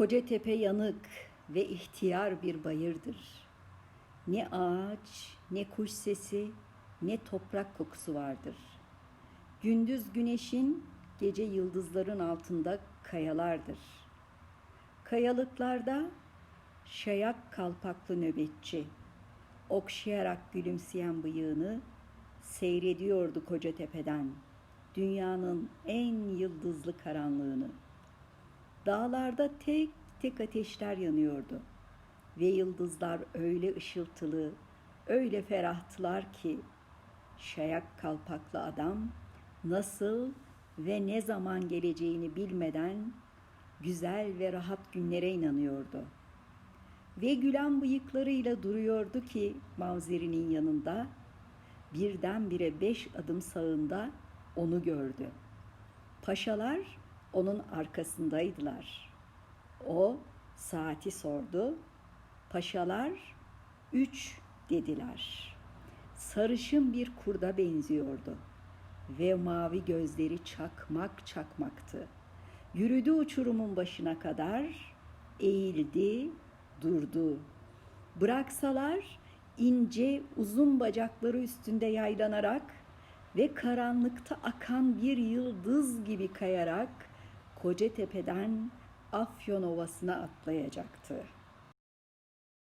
Kocatepe yanık ve ihtiyar bir bayırdır. Ne ağaç, ne kuş sesi, ne toprak kokusu vardır. Gündüz güneşin, gece yıldızların altında kayalardır. Kayalıklarda şayak kalpaklı nöbetçi, okşayarak gülümseyen bıyığını seyrediyordu Kocatepe'den dünyanın en yıldızlı karanlığını. Dağlarda tek tek ateşler yanıyordu ve yıldızlar öyle ışıltılı, öyle ferahtılar ki şayak kalpaklı adam nasıl ve ne zaman geleceğini bilmeden güzel ve rahat günlere inanıyordu. Ve gülen bıyıklarıyla duruyordu ki Mavzeri'nin yanında birdenbire beş adım sağında onu gördü. Paşalar onun arkasındaydılar. O saati sordu. Paşalar üç dediler. Sarışın bir kurda benziyordu ve mavi gözleri çakmak çakmaktı. Yürüdü uçurumun başına kadar, eğildi, durdu. Bıraksalar ince uzun bacakları üstünde yaylanarak ve karanlıkta akan bir yıldız gibi kayarak Kocatepe'den Afyon Ovası'na atlayacaktı.''